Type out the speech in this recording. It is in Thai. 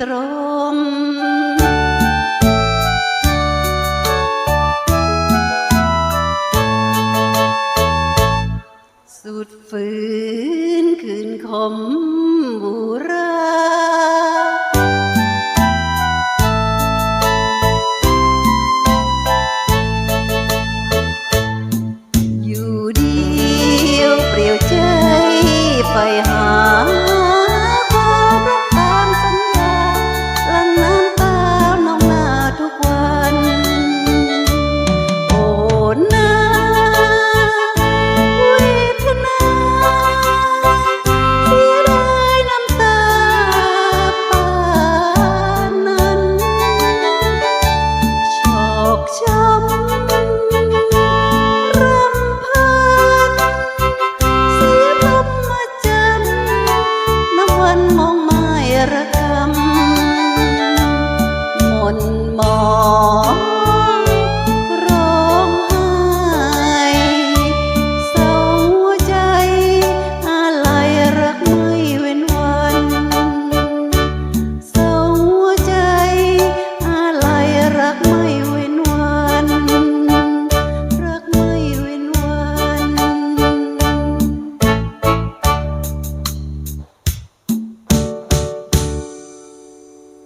ตรงสุดฝืนคืนคม นมองไม่ระ